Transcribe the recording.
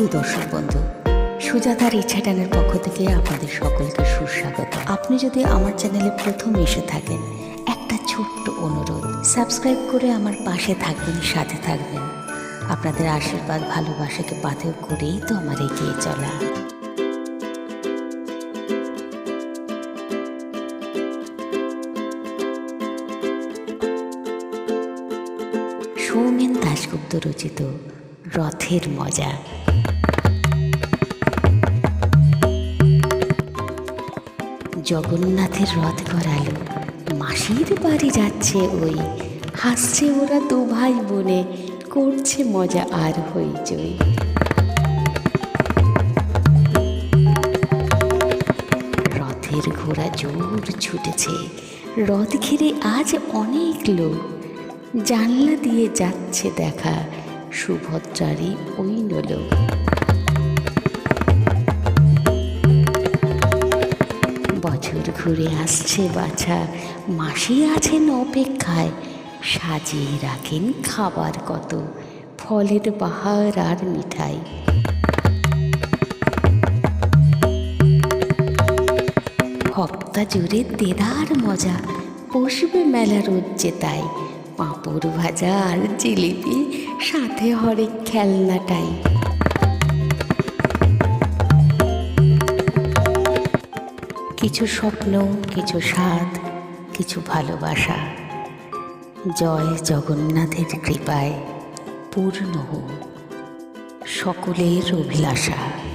প্রিয় দর্শক বন্ধু, সুজাতার ইচ্ছাটানের পক্ষ থেকে আপনাদের সকলকে সুস্বাগত। আপনি যদি আমার চ্যানেলে প্রথম এসে থাকেন, একটা ছোট্ট অনুরোধ, সাবস্ক্রাইব করে আমার পাশে থাকবেন, সাথে থাকবেন। আপনাদের আশীর্বাদ, ভালোবাসাকে পাথেয় করেই তো আমার এগিয়ে চলা। সৌমেন দাশগুপ্ত রচিত রথের মজা। জগন্নাথের রথ করালো মাসির বাড়ি যাচ্ছে ওই। হাসছে ওরা দু ভাই বোনে, করছে মজা আর হইচই। রথের ঘোড়া জোর ছুটেছে। রথ ঘিরে আজ অনেক লোক। জানলা দিয়ে যাচ্ছে দেখা, সুভদ্রারই ওই নলোক ঘুরে আসছে বাছা। মাসি আছেন অপেক্ষায়, সাজিয়ে রাখেন খাবার কত, ফলের বাহার আর মিঠাই। হপ্তা জুড়ে দেদার মজা, বসবে মেলা রোজ্জে তাই। পাঁপড় ভাজা আর জিলিপি, সাথে হরেক খেলনাটাই। কিছু স্বপ্ন কিছু স্বাদ কিছু ভালোবাসা। জয় জগন্নাথের কৃপায় পূর্ণ হোক সকলের অভিলাষা।